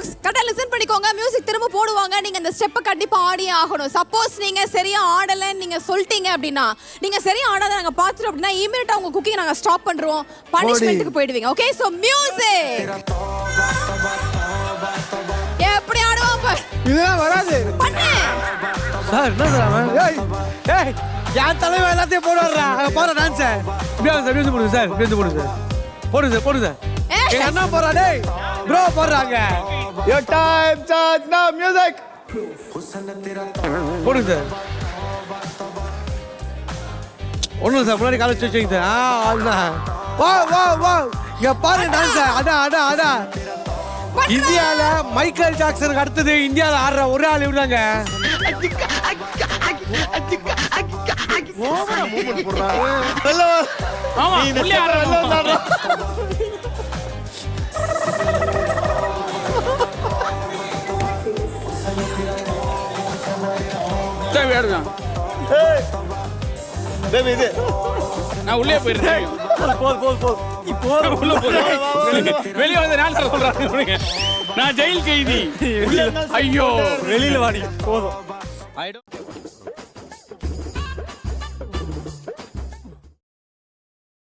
ஃபோக்ஸ் கரெக்டா லிசன் பண்ணிக்கோங்க. மியூசிக் திரும்ப போடுவாங்க. நீங்க இந்த ஸ்டெப்பை கண்டிப்பா ஆடியே ஆகணும். சப்போஸ் நீங்க சரியா ஆடலன்னு நீங்க சொல்லிட்டீங்க அப்படின்னா நீங்க சரியா ஆடாத நாங்க பாத்துறோம் அப்படின்னா இமீடியட்டா உங்க குக்கிங் நாங்க ஸ்டாப் பண்றோம். பனிஷ்மெண்ட்டுக்கு போயிடுவீங்க. ஓகே சோ மியூசிக் எப்படி ஆடுவோம். இதெல்லாம் வராது. பண்ணு. சார் என்ன சார் அவன்? ஏய் ஏய் என் தலைவன் எல்லாத்தையும் போடுவாரா அங்க போற டான்ஸ் இப்படியே சார் இப்படி போடுங்க சார் இப்படி போடுங்க சார் போடுங்க சார் போடுங்க சார் அண்ணா போறா டேய். ப்ரோ போடுறாங்க. Your time start now music போடுங்க சார். ஒண்ணும் சார் முன்னாடி காலேஜ் வச்சுங்க சார். ஆ அதுதான். வா வா வா இங்க பாருங்க டான்ஸ் அடா அடா அடா இந்தியால மைக்கேல் ஜாக்சனுக்கு அடுத்தது இந்தியால ஆடுற ஒரே ஆள் இவனாங்க ஆமா ஆடுறோம் சரி ஆடுதான் பேபி இது. நான் உள்ளே போயிடுறேன் போதும் போதும் போதும் இப்போ உள்ள போறேன் வெளியே வந்து நான் சொல்றாங்க நான் ஜெயில் கைதி. ஐயோ. வெளியில வாடி போதும்.